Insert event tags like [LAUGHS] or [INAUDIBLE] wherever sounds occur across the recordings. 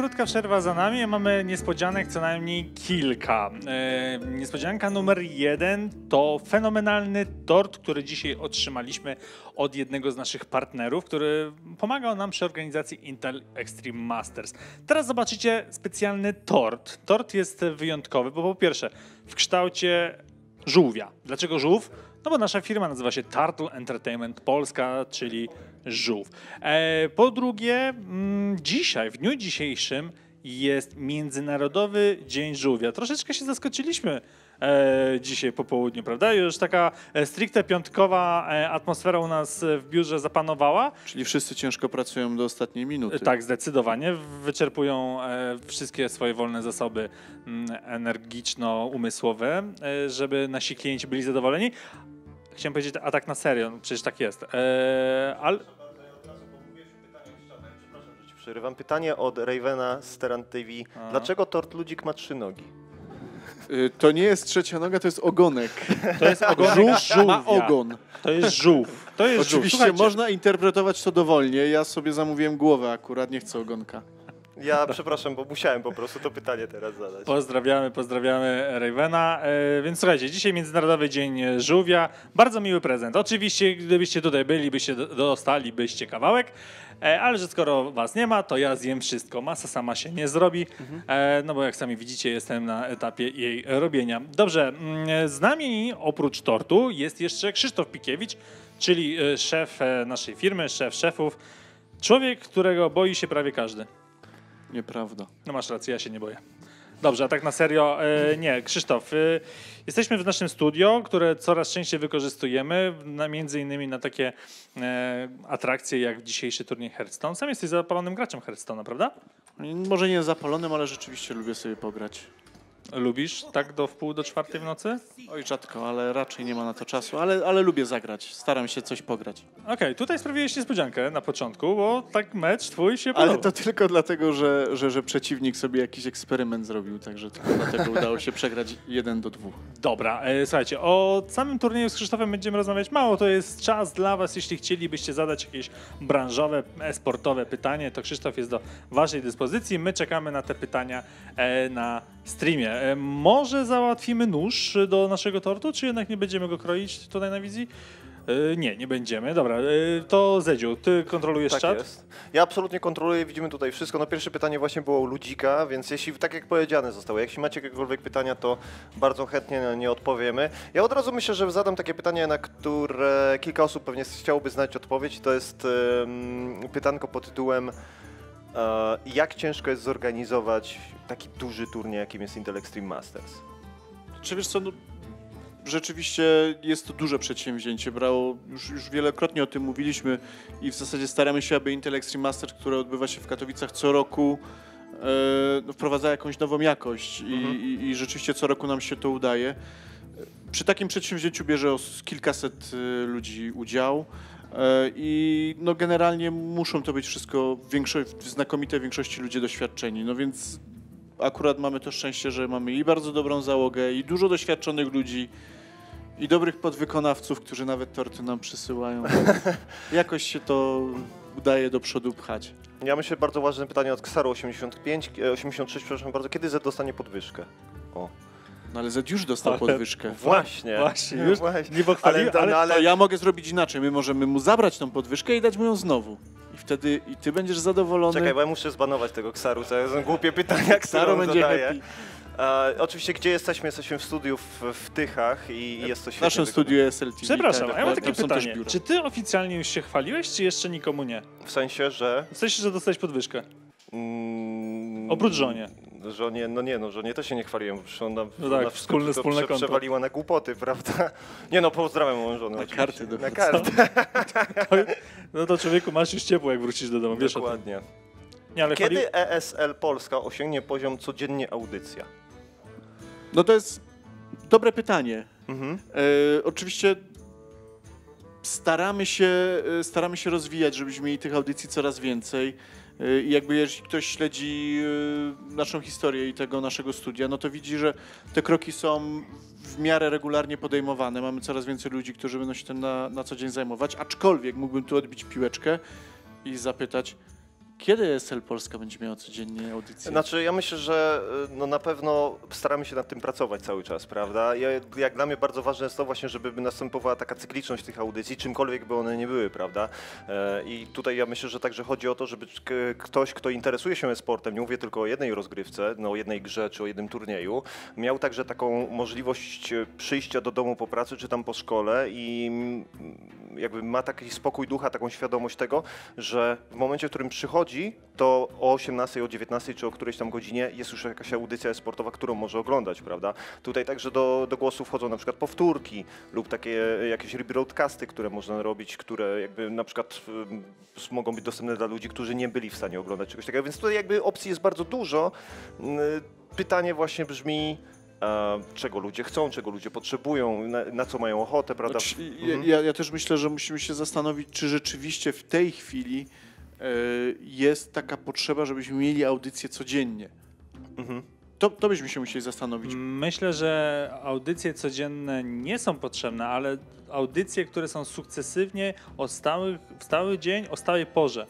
krótka przerwa za nami, mamy niespodzianek co najmniej kilka. E, niespodzianka numer jeden to fenomenalny tort, który dzisiaj otrzymaliśmy od jednego z naszych partnerów, który pomagał nam przy organizacji Intel Extreme Masters. Teraz zobaczycie specjalny tort. Tort jest wyjątkowy, bo po pierwsze w kształcie żółwia. Dlaczego żółw? No bo nasza firma nazywa się Turtle Entertainment Polska, czyli żółw. E, po drugie, mm, dzisiaj, w dniu dzisiejszym jest Międzynarodowy Dzień Żółwia. Troszeczkę się zaskoczyliśmy dzisiaj po południu, prawda? Już taka e, stricte piątkowa e, atmosfera u nas w biurze zapanowała. Czyli wszyscy ciężko pracują do ostatniej minuty. Tak, zdecydowanie. Wyczerpują e, wszystkie swoje wolne zasoby energiczno-umysłowe, e, żeby nasi klienci byli zadowoleni. Chciałem powiedzieć, a tak na serio, no przecież tak jest. E, ale Ci Przerywam. Pytanie od Ravena z Teran TV. Dlaczego tort ludzik ma trzy nogi? Y, To nie jest trzecia noga, to jest ogonek. to jest ogonek Żółw ma żółwia. ogon. To jest żółw. To jest żółw. Oczywiście Słuchajcie, można interpretować to dowolnie. Ja sobie zamówiłem głowę akurat, nie chcę ogonka. [LAUGHS] Ja przepraszam, bo musiałem po prostu to pytanie teraz zadać. Pozdrawiamy, pozdrawiamy Ravena. E, więc słuchajcie, dzisiaj Międzynarodowy Dzień Żółwia. Bardzo miły prezent. Oczywiście, gdybyście tutaj byli, byście do- dostalibyście kawałek. E, ale że skoro was nie ma, to ja zjem wszystko. Masa sama się nie zrobi, e, no bo jak sami widzicie, jestem na etapie jej robienia. Dobrze, mm, z nami oprócz tortu jest jeszcze Krzysztof Pikiewicz, czyli szef naszej firmy, szef szefów. Człowiek, którego boi się prawie każdy. Nieprawda. No masz rację, ja się nie boję. Dobrze, a tak na serio, e, nie, Krzysztof, e, jesteśmy w naszym studio, które coraz częściej wykorzystujemy, na, między innymi na takie e, atrakcje jak dzisiejszy turniej Hearthstone. Sam jesteś zapalonym graczem Hearthstone'a, prawda? Może nie zapalonym, ale rzeczywiście lubię sobie pograć. Lubisz tak do wpół do czwartej w nocy? Oj, rzadko, ale raczej nie ma na to czasu, ale, ale lubię zagrać. Staram się coś pograć. Okej, tutaj sprawiłeś niespodziankę na początku, bo tak mecz twój się podobał. Ale to tylko dlatego, że, że, że przeciwnik sobie jakiś eksperyment zrobił, także tylko dlatego udało się przegrać jeden do dwóch. Dobra, e, słuchajcie, o samym turnieju z Krzysztofem będziemy rozmawiać mało. To jest czas dla Was, jeśli chcielibyście zadać jakieś branżowe, e-sportowe pytanie, to Krzysztof jest do Waszej dyspozycji. My czekamy na te pytania e, na streamie. E, może załatwimy nóż do naszego tortu, czy jednak nie będziemy go kroić tutaj na wizji? E, nie, nie będziemy. Dobra, e, to Zedziu, Ty kontrolujesz Tak czat? jest. Ja absolutnie kontroluję, widzimy tutaj wszystko. No pierwsze pytanie właśnie było u Ludzika, więc jeśli, tak jak powiedziane zostało, jeśli macie jakiekolwiek pytania, to bardzo chętnie na nie odpowiemy. Ja od razu myślę, że zadam takie pytanie, na które kilka osób pewnie chciałoby znać odpowiedź. To jest em, pytanko pod tytułem jak ciężko jest zorganizować taki duży turniej, jakim jest Intel Extreme Masters? Czy wiesz co, no, rzeczywiście jest to duże przedsięwzięcie. Brało, już, już wielokrotnie o tym mówiliśmy i w zasadzie staramy się, aby Intel Extreme Master, które odbywa się w Katowicach co roku, e, no, wprowadza jakąś nową jakość I, Mhm. i, i rzeczywiście co roku nam się to udaje. Przy takim przedsięwzięciu bierze kilkaset e, ludzi udział. E, I no generalnie muszą to być wszystko w, większo- w znakomitej większości ludzie doświadczeni. No więc akurat mamy to szczęście, że mamy i bardzo dobrą załogę, i dużo doświadczonych ludzi, i dobrych podwykonawców, którzy nawet torty nam przysyłają. [LAUGHS] Jakoś się to udaje do przodu pchać. Ja myślę, bardzo ważne pytanie od Ksaru 85, e, 86, przepraszam bardzo. Kiedy Z dostanie podwyżkę? O. No ale Zed już dostał Ale- podwyżkę. Właśnie. Właśnie, No już właśnie. nie pochwaliłem, Ale, to- ale, no, ale To ja mogę zrobić inaczej. My możemy mu zabrać tą podwyżkę i dać mu ją znowu. I wtedy i ty będziesz zadowolony. Czekaj, bo ja muszę zbanować tego Ksaru, to są głupie pytania, on będzie zadaje. happy. E, oczywiście, gdzie jesteśmy? Jesteśmy w studiu w, w Tychach i jest to W naszym studiu jest LTV. Przepraszam, tak, a ja mam takie pytanie. Czy Ty oficjalnie już się chwaliłeś, czy jeszcze nikomu nie? W sensie, że... W sensie, że dostałeś podwyżkę. Mm, Oprócz żonie. Żonie, no nie, no żonie też się nie chwaliłem, bo ona, No tak, ona wspólne- wszystko wspólne konto. przewaliła na głupoty, prawda? [LAUGHS] Nie no, pozdrawiam moją żonę Na karty Na dochodzą. karty, No to człowieku, masz już ciepło, jak wrócisz do domu, wiesz dokładnie. Nie, ale chwali... Kiedy ESL Polska osiągnie poziom codziennie audycja? No to jest dobre pytanie. Mhm. E, oczywiście staramy się, e, staramy się rozwijać, żebyśmy mieli tych audycji coraz więcej. E, I jakby jeśli ktoś śledzi e, naszą historię i tego naszego studia, no to widzi, że te kroki są w miarę regularnie podejmowane. Mamy coraz więcej ludzi, którzy będą się tym na, na co dzień zajmować. Aczkolwiek mógłbym tu odbić piłeczkę i zapytać, Kiedy ESL Polska będzie miała codziennie audycję? Znaczy, ja myślę, że y, no na pewno staramy się nad tym pracować cały czas, prawda? Ja, jak dla mnie bardzo ważne jest to właśnie, żeby następowała taka cykliczność tych audycji, czymkolwiek by one nie były, prawda? E, I tutaj ja myślę, że także chodzi o to, żeby ktoś, kto interesuje się sportem, nie mówię tylko o jednej rozgrywce, no o jednej grze czy o jednym turnieju, miał także taką możliwość e, przyjścia do domu po pracy czy tam po szkole i jakby ma taki spokój ducha, taką świadomość tego, że w momencie, w którym przychodzi, to o 18, o 19 czy o którejś tam godzinie jest już jakaś audycja sportowa, którą może oglądać, prawda? Tutaj także do, do głosu wchodzą na przykład powtórki lub takie jakieś rebroadcasty, które można robić, które jakby na przykład ym, mogą być dostępne dla ludzi, którzy nie byli w stanie oglądać czegoś takiego, więc tutaj jakby opcji jest bardzo dużo. Yy, Pytanie właśnie brzmi, e, czego ludzie chcą, czego ludzie potrzebują, na, na co mają ochotę, prawda? Znaczy, Mhm. ja, ja też myślę, że musimy się zastanowić, czy rzeczywiście w tej chwili e, jest taka potrzeba, żebyśmy mieli audycję codziennie. Mhm. To, to byśmy się musieli zastanowić. Myślę, że audycje codzienne nie są potrzebne, ale audycje, które są sukcesywnie o stałych, w stały dzień, o stałej porze.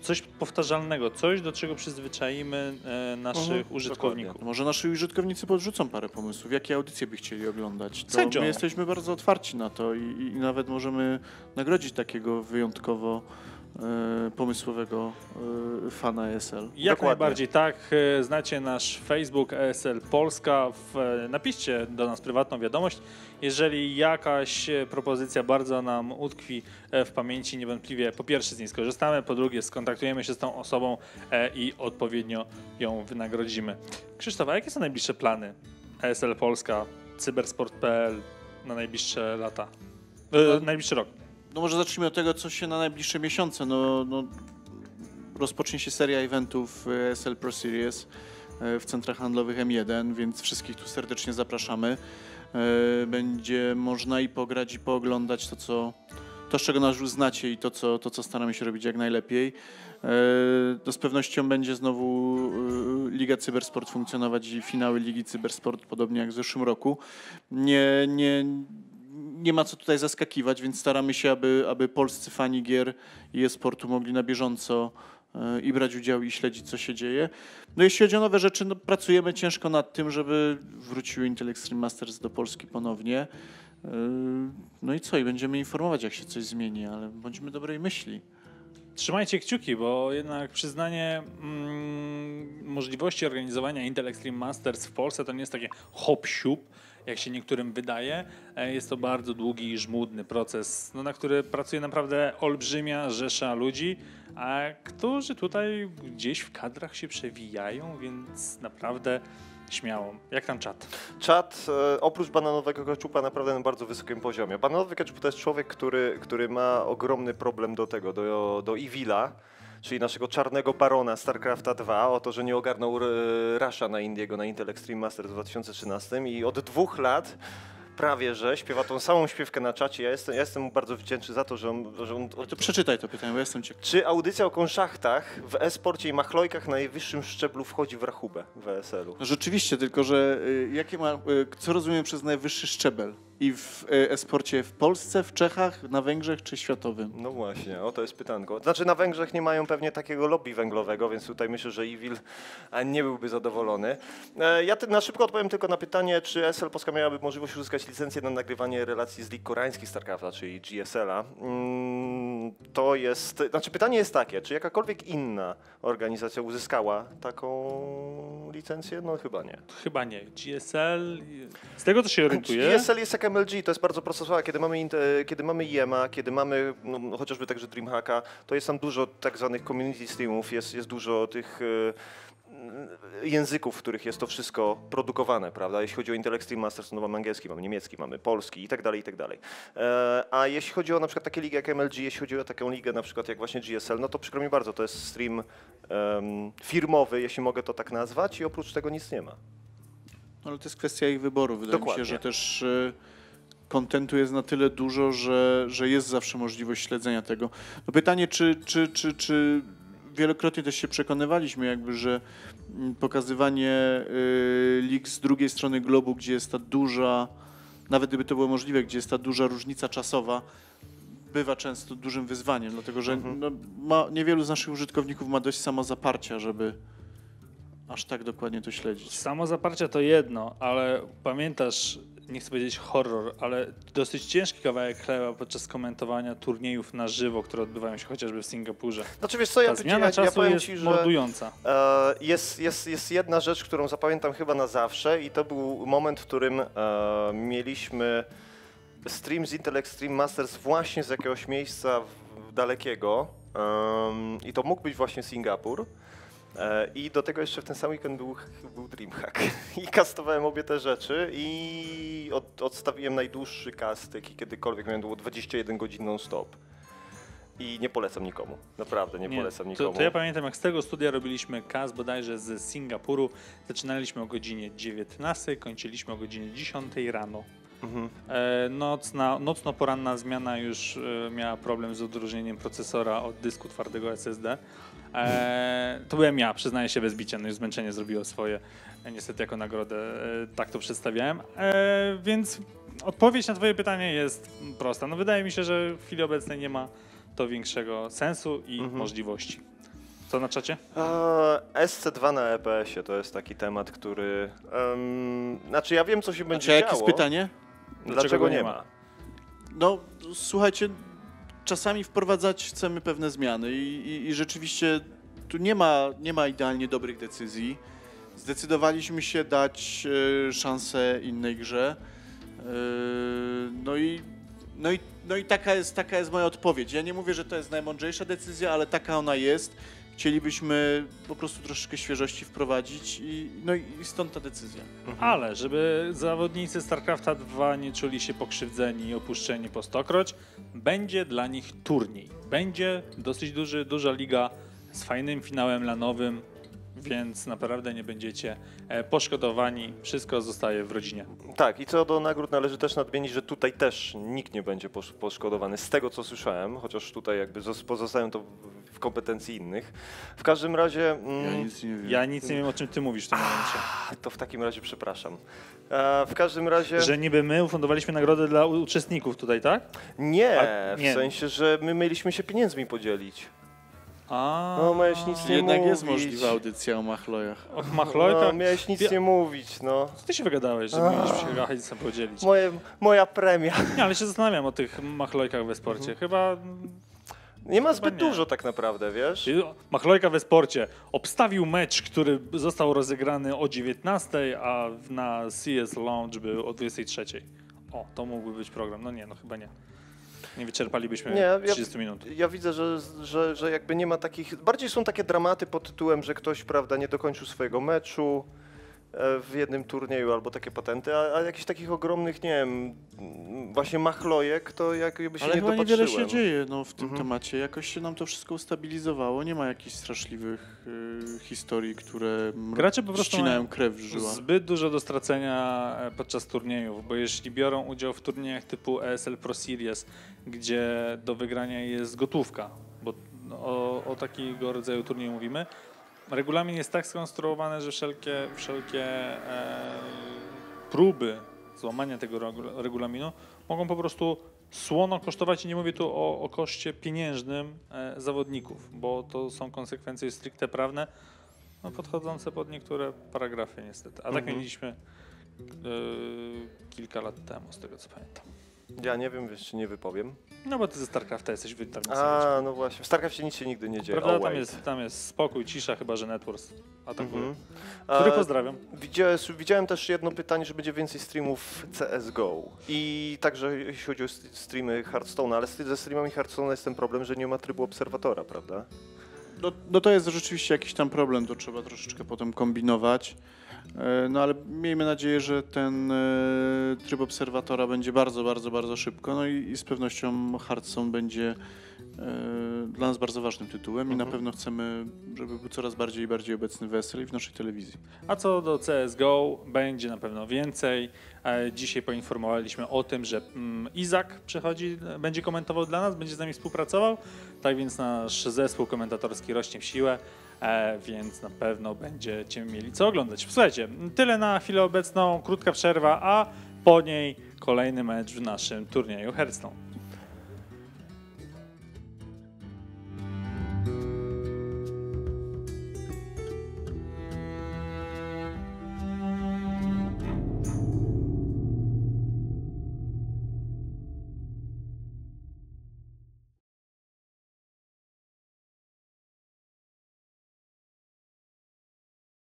Coś powtarzalnego, coś, do czego przyzwyczaimy e, naszych Mhm, użytkowników. Może nasi użytkownicy podrzucą parę pomysłów, jakie audycje by chcieli oglądać. To Sędzią. my jesteśmy bardzo otwarci na to i, i nawet możemy nagrodzić takiego wyjątkowo e, pomysłowego e, fana ESL. Jak Dokładnie. najbardziej tak. E, Znacie nasz Facebook ESL Polska. E, napiszcie do nas prywatną wiadomość. Jeżeli jakaś e, propozycja bardzo nam utkwi e, w pamięci, niewątpliwie po pierwsze z niej skorzystamy, po drugie skontaktujemy się z tą osobą e, i odpowiednio ją wynagrodzimy. Krzysztof, a jakie są najbliższe plany ESL Polska, cybersport.pl na najbliższe lata? E, najbliższy rok. No może zacznijmy od tego, co się na najbliższe miesiące. No, no, rozpocznie się seria eventów ESL Pro Series e, w centrach handlowych M1, więc wszystkich tu serdecznie zapraszamy. E, Będzie można i pograć, i pooglądać to, co, to z czego nas już znacie i to co, to, co staramy się robić jak najlepiej. E, To z pewnością będzie znowu Liga Cybersport funkcjonować i finały Ligi Cybersport, podobnie jak w zeszłym roku. Nie, nie, nie ma co tutaj zaskakiwać, więc staramy się, aby, aby polscy fani gier i e-sportu mogli na bieżąco e, i brać udział i śledzić, co się dzieje. No jeśli chodzi o nowe rzeczy, no pracujemy ciężko nad tym, żeby wróciły Intel Extreme Masters do Polski ponownie. E, No i co? I będziemy informować, jak się coś zmieni, ale bądźmy dobrej myśli. Trzymajcie kciuki, bo jednak przyznanie mm, możliwości organizowania Intel Extreme Masters w Polsce to nie jest takie hop siup, jak się niektórym wydaje. E, Jest to bardzo długi i żmudny proces, no, na który pracuje naprawdę olbrzymia rzesza ludzi, a którzy tutaj gdzieś w kadrach się przewijają, więc naprawdę śmiało. Jak tam czat? Czat e, oprócz bananowego keczupa naprawdę na bardzo wysokim poziomie. Bananowy keczup to jest człowiek, który, który ma ogromny problem do tego, do, do Evila, czyli naszego czarnego barona StarCrafta 2, o to, że nie ogarnął e, Rasha na Indiego na Intel Extreme Masters w 2013 i od dwóch lat prawie, że śpiewa tą samą śpiewkę na czacie. Ja jestem, ja jestem mu bardzo wdzięczny za to, że on, że on to przeczytaj to pytanie, bo jestem ciekaw. czy audycja o konszachtach w e-sporcie i machlojkach na najwyższym szczeblu wchodzi w rachubę w ESL-u? No rzeczywiście, tylko że y, jakie ma, y, co rozumiem przez najwyższy szczebel? I w y, e-sporcie w Polsce, w Czechach, na Węgrzech czy światowym? No właśnie, o to jest pytanko. Znaczy na Węgrzech nie mają pewnie takiego lobby węglowego, więc tutaj myślę, że Evil nie byłby zadowolony. E, Ja na szybko odpowiem tylko na pytanie, czy SL Polska miałaby możliwość uzyskać licencję na nagrywanie relacji z lig koreańskich StarCrafta, czyli GSL-a. Mm, To jest, znaczy pytanie jest takie, czy jakakolwiek inna organizacja uzyskała taką licencję? No chyba nie. Chyba nie. GSL, z tego co się orientuję... GSL jest jak MLG, to jest bardzo prosta sprawa. Kiedy mamy, inte- kiedy mamy IEMA, kiedy mamy no, chociażby także DreamHacka, to jest tam dużo tak zwanych community streamów, jest, jest dużo tych e, języków, w których jest to wszystko produkowane, prawda? Jeśli chodzi o Intel Extreme Masters, no mamy angielski, mamy niemiecki, mamy polski i tak dalej, i tak dalej. E, A jeśli chodzi o na przykład takie ligi jak MLG, jeśli chodzi o taką ligę na przykład jak właśnie GSL, no to przykro mi bardzo, to jest stream em, firmowy, jeśli mogę to tak nazwać i oprócz tego nic nie ma. No, ale to jest kwestia ich wyboru. Wydaje mi Dokładnie. się, że też y, kontentu jest na tyle dużo, że, że jest zawsze możliwość śledzenia tego. No pytanie, czy, czy, czy, czy wielokrotnie też się przekonywaliśmy, jakby, że mm, pokazywanie y, lig z drugiej strony globu, gdzie jest ta duża, nawet gdyby to było możliwe, gdzie jest ta duża różnica czasowa, bywa często dużym wyzwaniem, dlatego że Mhm. no, ma, niewielu z naszych użytkowników ma dość samozaparcia, żeby aż tak dokładnie to śledzić. Samo zaparcie to jedno, ale pamiętasz, nie chcę powiedzieć horror, ale dosyć ciężki kawałek chleba podczas komentowania turniejów na żywo, które odbywają się chociażby w Singapurze. Znaczy wiesz co, ja, Ta ja, zmiana ja czasu powiem jest ci, że mordująca. e, jest, jest, jest jedna rzecz, którą zapamiętam chyba na zawsze i to był moment, w którym e, mieliśmy stream z Intel Extreme Masters właśnie z jakiegoś miejsca w, dalekiego em, i to mógł być właśnie Singapur. E, I do tego jeszcze w ten sam weekend był, był Dreamhack. [LAUGHS] I kastowałem obie te rzeczy i od, odstawiłem najdłuższy cast, jaki kiedykolwiek miałem, to było 21 godzin non-stop. I nie polecam nikomu. Naprawdę nie, polecam to, nikomu. to ja pamiętam, jak z tego studia robiliśmy kas bodajże z Singapuru. Zaczynaliśmy o godzinie 19, kończyliśmy o godzinie 10 rano. Mhm. E, nocna, nocno-poranna zmiana już e, miała problem z odróżnieniem procesora od dysku twardego SSD. E, to byłem ja, przyznaję się bez bicia, no już zmęczenie zrobiło swoje. E, niestety jako nagrodę e, tak to przedstawiałem. E, więc odpowiedź na twoje pytanie jest prosta. No wydaje mi się, że w chwili obecnej nie ma to większego sensu i Mhm. możliwości. Co na czacie? Eee, SC2 na EPS-ie to jest taki temat, który. em, znaczy, ja wiem, co się będzie Znaczy, jakie działo. jest pytanie? Dlaczego, nie ma? No, słuchajcie, czasami wprowadzać chcemy pewne zmiany i, i, i rzeczywiście tu nie ma, nie ma idealnie dobrych decyzji. Zdecydowaliśmy się dać e, szansę innej grze. E, no i, no i, no i taka, jest, taka jest moja odpowiedź. Ja nie mówię, że to jest najmądrzejsza decyzja, ale taka ona jest. Chcielibyśmy po prostu troszeczkę świeżości wprowadzić i, no i stąd ta decyzja. Ale żeby zawodnicy StarCrafta 2 nie czuli się pokrzywdzeni i opuszczeni po stokroć, będzie dla nich turniej. Będzie dosyć duży, duża liga z fajnym finałem lanowym, więc naprawdę nie będziecie e, poszkodowani. Wszystko zostaje w rodzinie. Tak, i co do nagród należy też nadmienić, że tutaj też nikt nie będzie posz- poszkodowany, z tego co słyszałem, chociaż tutaj jakby zos- pozostają to kompetencji innych. W każdym razie. mm, Ja nic nie wiem. Ja nic nie wiem, o czym ty mówisz w tym momencie. To w takim razie przepraszam. E, w każdym razie. Że niby my ufundowaliśmy nagrodę dla uczestników tutaj, tak? Nie, A- nie. w sensie, że my mieliśmy się pieniędzmi podzielić. A, No, miałeś nic nie Jednak jest mówić. możliwa audycja o machlojach. Och, machlojka. No, miałeś nic Ja- nie mówić, no. Co ty się wygadałeś, że mieliśmy się jechać i sobie podzielić? Moje, moja premia. Nie, ale się zastanawiam o tych machlojkach we sporcie. Mhm. Chyba Nie ma zbyt nie. dużo tak naprawdę, wiesz? Machlojka we sporcie obstawił mecz, który został rozegrany o 19, a na CS Lounge był o 23. O, to mógłby być program. No nie, no chyba nie. Nie wyczerpalibyśmy Nie, ja- 30 minut. Ja widzę, że, że, że jakby nie ma takich. Bardziej są takie dramaty pod tytułem, że ktoś, prawda, nie dokończył swojego meczu w jednym turnieju albo takie patenty, a, a jakichś takich ogromnych, nie wiem, właśnie machlojek, to jakby się Ale nie chyba dopatrzyłem. niewiele się dzieje no, w tym Mhm. temacie. Jakoś się nam to wszystko ustabilizowało. Nie ma jakichś straszliwych y, historii, które Gracze po prostu ścinają krew w żyła. Zbyt dużo do stracenia e, podczas turniejów, bo jeśli biorą udział w turniejach typu ESL Pro Series, gdzie do wygrania jest gotówka, bo o, o takiego rodzaju turnieju mówimy, regulamin jest tak skonstruowany, że wszelkie, wszelkie e, próby złamania tego regu- regulaminu mogą po prostu słono kosztować i nie mówię tu o, o koszcie pieniężnym e, zawodników, bo to są konsekwencje stricte prawne, no, podchodzące pod niektóre paragrafy niestety. A tak Mhm. mieliśmy e, kilka lat temu, z tego co pamiętam. Ja nie wiem, jeszcze nie wypowiem. No bo ty ze StarCrafta jesteś wytargnięty. A, no właśnie. W StarCraftie nic się nigdy nie dzieje. Prawda? Tam jest, tam jest spokój, cisza, chyba że Networks atakuje. Mhm. Który A, pozdrawiam. Widziałem, widziałem też jedno pytanie, że będzie więcej streamów CSGO. I także jeśli chodzi o st- streamy Hearthstone, ale z- ze streamami Hearthstone jest ten problem, że nie ma trybu obserwatora, prawda? No, no to jest rzeczywiście jakiś tam problem, to trzeba troszeczkę potem kombinować. E, No ale miejmy nadzieję, że ten e, tryb obserwatora będzie bardzo, bardzo, bardzo szybko. No i, i z pewnością Hearthstone będzie e, dla nas bardzo ważnym tytułem i na Mhm. pewno chcemy, żeby był coraz bardziej i bardziej obecny w ESL i w naszej telewizji. A co do CSGO, będzie na pewno więcej. Dzisiaj poinformowaliśmy o tym, że mm, Izak przychodzi, będzie komentował dla nas, będzie z nami współpracował. Tak więc nasz zespół komentatorski rośnie w siłę, więc na pewno będziecie mieli co oglądać. Słuchajcie, tyle na chwilę obecną, krótka przerwa, a po niej kolejny mecz w naszym turnieju Hearthstone.